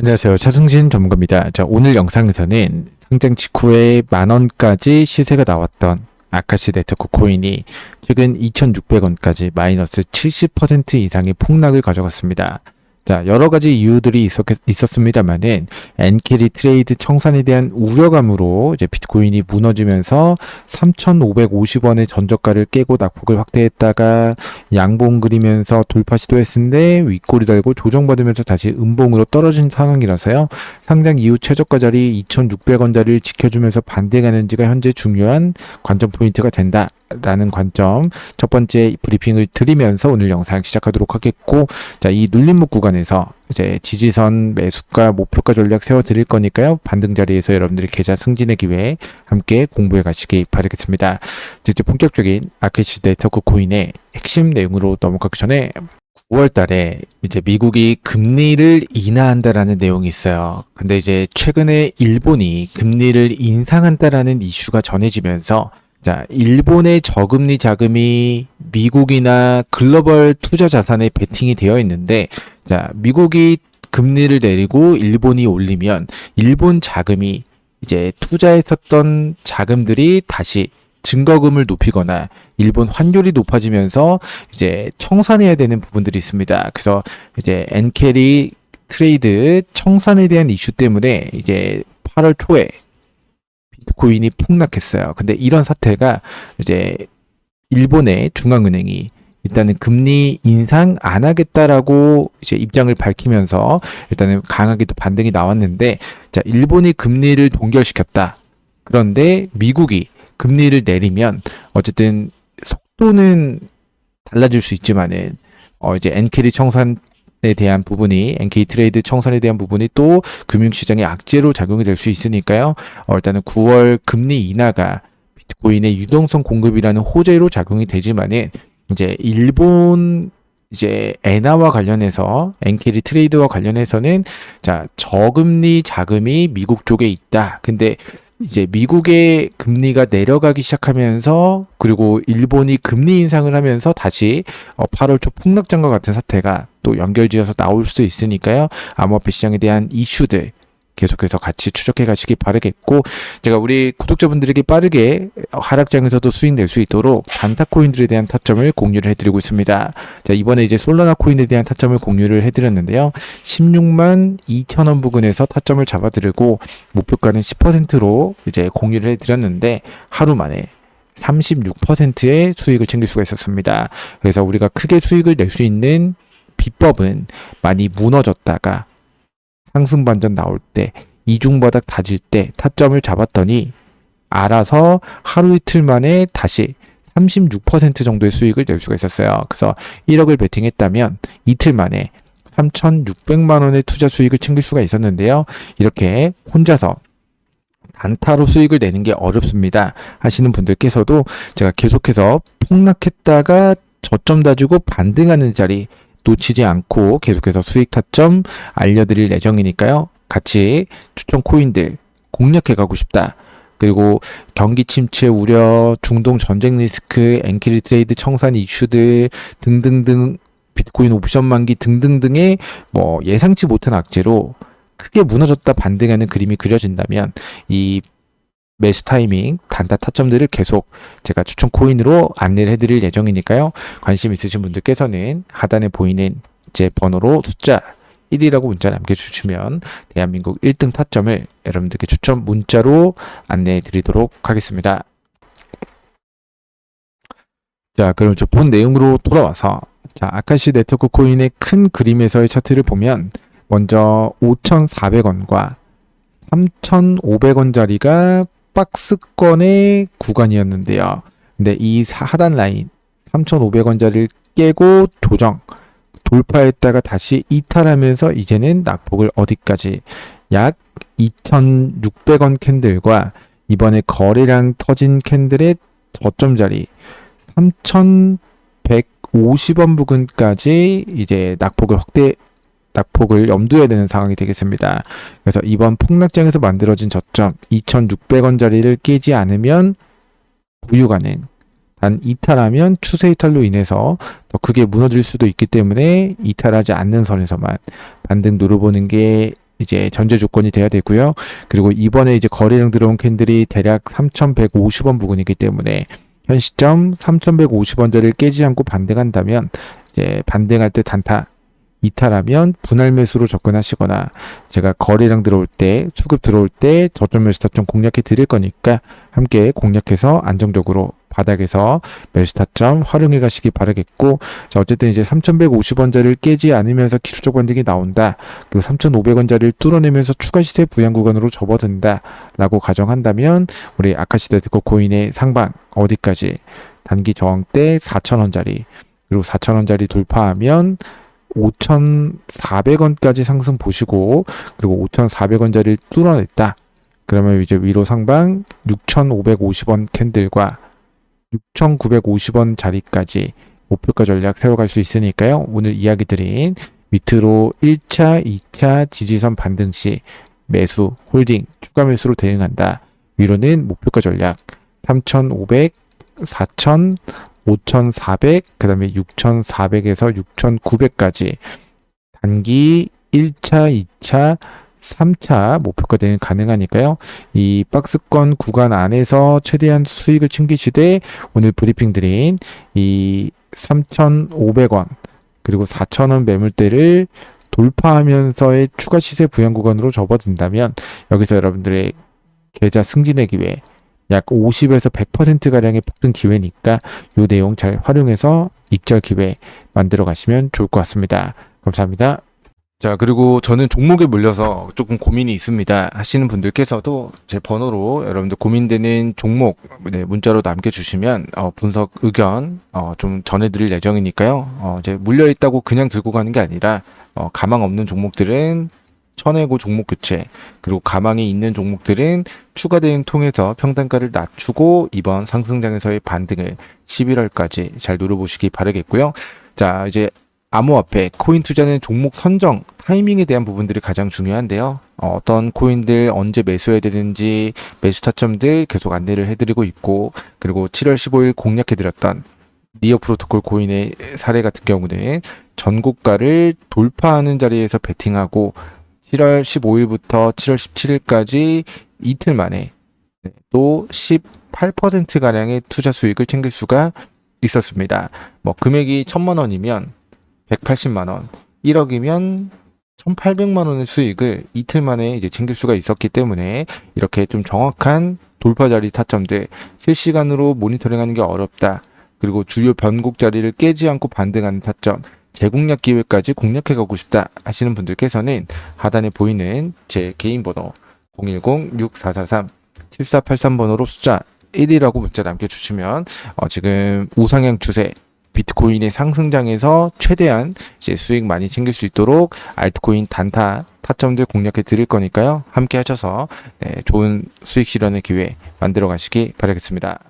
안녕하세요. 차승진 전문가입니다. 자, 오늘 영상에서는 상장 직후에 만 원까지 시세가 나왔던 아카시 네트워크 코인이 최근 2,600원까지 마이너스 70% 이상의 폭락을 가져갔습니다. 자, 여러 가지 이유들이 있었, 있었습니다만은 엔캐리 트레이드 청산에 대한 우려감으로 이제 비트코인이 무너지면서 3,550원의 전저가를 깨고 낙폭을 확대했다가 양봉 그리면서 돌파 시도했는데 윗골이 달고 조정받으면서 다시 음봉으로 떨어진 상황이라서요. 상장 이후 최저가 자리 2,600원 자리를 지켜주면서 반등하는지가 현재 중요한 관전 포인트가 된다 라는 관점. 첫 번째 브리핑을 드리면서 오늘 영상 시작하도록 하겠고 자 이 눌림목 구간에서 이제 지지선 매수가 목표가 전략 세워 드릴 거니까요. 반등 자리에서 여러분들이 계좌 승진의 기회에 함께 공부해 가시기 바라겠습니다. 이제 본격적인 아케시 네트워크 코인의 핵심 내용으로 넘어가기 전에 9월 달에 이제 미국이 금리를 인하한다라는 내용이 있어요. 근데 이제 최근에 일본이 금리를 인상한다라는 이슈가 전해지면서 자, 일본의 저금리 자금이 미국이나 글로벌 투자 자산에 베팅이 되어 있는데 자, 미국이 금리를 내리고 일본이 올리면 일본 자금이 이제 투자했었던 자금들이 다시 증거금을 높이거나 일본 환율이 높아지면서 이제 청산해야 되는 부분들이 있습니다. 그래서 이제 엔캐리 트레이드 청산에 대한 이슈 때문에 이제 8월 초에 비트코인이 폭락했어요. 근데 이런 사태가 이제 일본의 중앙은행이 일단은 금리 인상 안 하겠다라고 이제 입장을 밝히면서 일단은 강하게 또 반등이 나왔는데 자, 일본이 금리를 동결시켰다. 그런데 미국이 금리를 내리면 어쨌든 속도는 달라질 수 있지만은 어 이제 엔캐리 청산에 대한 부분이 NK 트레이드 청산에 대한 부분이 또 금융시장의 악재로 작용이 될 수 있으니까요. 어 일단은 9월 금리 인하가 비트코인의 유동성 공급이라는 호재로 작용이 되지만은 이제 일본 이제 엔화와 관련해서 엔캐리 트레이드와 관련해서는 자 저금리 자금이 미국 쪽에 있다. 근데 이제 미국의 금리가 내려가기 시작하면서 그리고 일본이 금리 인상을 하면서 다시 어 8월 초 폭락장과 같은 사태가 또 연결지어서 나올 수 있으니까요. 암호화폐 시장에 대한 이슈들 계속해서 같이 추적해 가시기 바라겠고 제가 우리 구독자분들에게 빠르게 하락장에서도 수익 낼수 있도록 단타 코인들에 대한 타점을 공유를 해드리고 있습니다. 자 이번에 이제 솔라나 코인에 대한 타점을 공유를 해드렸는데요. 16만 2천 원 부근에서 타점을 잡아드리고 목표가는 10%로 이제 공유를 해드렸는데 하루 만에 36%의 수익을 챙길 수가 있었습니다. 그래서 우리가 크게 수익을 낼 수 있는 비법은 많이 무너졌다가 상승 반전 나올 때 이중 바닥 다질 때 타점을 잡았더니 알아서 하루 이틀 만에 다시 36% 정도의 수익을 낼 수가 있었어요. 그래서 1억을 베팅했다면 이틀 만에 3,600만 원의 투자 수익을 챙길 수가 있었는데요. 이렇게 혼자서 단타로 수익을 내는 게 어렵습니다. 하시는 분들께서도 제가 계속해서 폭락했다가 저점 다지고 반등하는 자리 놓치지 않고 계속해서 수익 타점 알려드릴 예정이니까요. 같이 추천 코인들 공략해 가고 싶다. 그리고 경기 침체 우려, 중동 전쟁 리스크, 엔키리 트레이드 청산 이슈들 등등등 비트코인 옵션 만기 등등등의 뭐 예상치 못한 악재로 크게 무너졌다 반등하는 그림이 그려진다면 이 매수 타이밍, 단타 타점들을 계속 제가 추천 코인으로 안내를 해드릴 예정이니까요. 관심 있으신 분들께서는 하단에 보이는 제 번호로 숫자 1이라고 문자 남겨주시면 대한민국 1등 타점을 여러분들께 추천 문자로 안내해 드리도록 하겠습니다. 자, 그럼 저 본 내용으로 돌아와서 자, 아카시 네트워크 코인의 큰 그림에서의 차트를 보면 먼저 5,400원과 3,500원짜리가 박스권의 구간이었는데요. 근데 이 하단 라인 3,500원짜리를 깨고 조정 돌파했다가 다시 이탈하면서 이제는 낙폭을 어디까지 약 2,600원 캔들과 이번에 거래량 터진 캔들의 저점 자리 3,150원 부근까지 이제 낙폭을 확대 낙폭을 염두에 두는 상황이 되겠습니다. 그래서 이번 폭락장에서 만들어진 저점 2,600원짜리를 깨지 않으면 보유 가능. 단 이탈하면 추세 이탈로 인해서 더 크게 무너질 수도 있기 때문에 이탈하지 않는 선에서만 반등 누려보는 게 이제 전제 조건이 돼야 되고요. 그리고 이번에 이제 거래량 들어온 캔들이 대략 3,150원 부근이기 때문에 현 시점 3,150원짜리를 깨지 않고 반등한다면 이제 반등할 때 단타 이탈하면 분할 매수로 접근하시거나 제가 거래량 들어올 때 수급 들어올 때 저점 매수 타점 공략해 드릴 거니까 함께 공략해서 안정적으로 바닥에서 매수 타점 활용해 가시기 바라겠고 자 어쨌든 이제 3,150원짜리를 깨지 않으면서 기술적 반등이 나온다. 그리고 3,500원짜리를 뚫어내면서 추가 시세 부양 구간으로 접어든다. 라고 가정한다면 우리 아카시드 데코 코인의 상방 어디까지? 단기 저항 때 4,000원짜리. 그리고 4,000원짜리 돌파하면 5,400원까지 상승 보시고 그리고 5,400원짜리를 뚫어냈다. 그러면 이제 위로 상방 6,550원 캔들과 6,950원 자리까지 목표가 전략 세워갈 수 있으니까요. 오늘 이야기 드린 밑으로 1차, 2차 지지선 반등 시 매수, 홀딩, 추가 매수로 대응한다. 위로는 목표가 전략 3,500, 4,000, 5,400, 그 다음에 6,400에서 6,900까지 단기 1차, 2차, 3차 목표가 대응 가능하니까요. 이 박스권 구간 안에서 최대한 수익을 챙기시되 오늘 브리핑 드린 이 3,500원 그리고 4,000원 매물대를 돌파하면서의 추가 시세 부양 구간으로 접어든다면 여기서 여러분들의 계좌 승진의 기회 약 50에서 100% 가량의 폭등 기회니까 요 내용 잘 활용해서 익절 기회 만들어 가시면 좋을 것 같습니다. 감사합니다. 자, 그리고 저는 종목에 물려서 조금 고민이 있습니다. 하시는 분들께서도 제 번호로 여러분들 고민되는 종목 네, 문자로 남겨주시면 어, 분석 의견 어, 좀 전해드릴 예정이니까요. 어, 이제 물려있다고 그냥 들고 가는 게 아니라 어, 가망 없는 종목들은 쳐내고 종목 교체 그리고 가망이 있는 종목들은 추가 대응 통해서 평단가를 낮추고 이번 상승장에서의 반등을 11월까지 잘 노려보시기 바라겠고요. 자 이제 암호화폐 코인 투자는 종목 선정 타이밍에 대한 부분들이 가장 중요한데요. 어, 떤 코인들 언제 매수해야 되는지 매수 타점들 계속 안내를 해드리고 있고 그리고 7월 15일 공략해드렸던 니어 프로토콜 코인의 사례 같은 경우는 전고가를 돌파하는 자리에서 베팅하고 7월 15일부터 7월 17일까지 이틀 만에 네, 또 18%가량의 투자 수익을 챙길 수가 있었습니다. 뭐 금액이 1000만 원이면 180만 원, 1억이면 1,800만 원의 수익을 이틀 만에 이제 챙길 수가 있었기 때문에 이렇게 좀 정확한 돌파 자리 타점들 실시간으로 모니터링하는 게 어렵다. 그리고 주요 변곡 자리를 깨지 않고 반등하는 타점, 재공략 기회까지 공략해 가고 싶다 하시는 분들께서는 하단에 보이는 제 개인 번호 010-6443-7483번호로 숫자 1이라고 문자 남겨주시면 어, 지금 우상향 추세 비트코인의 상승장에서 최대한 이제 수익 많이 챙길 수 있도록 알트코인 단타 타점들 공략해 드릴 거니까요. 함께 하셔서 네, 좋은 수익 실현의 기회 만들어 가시기 바라겠습니다.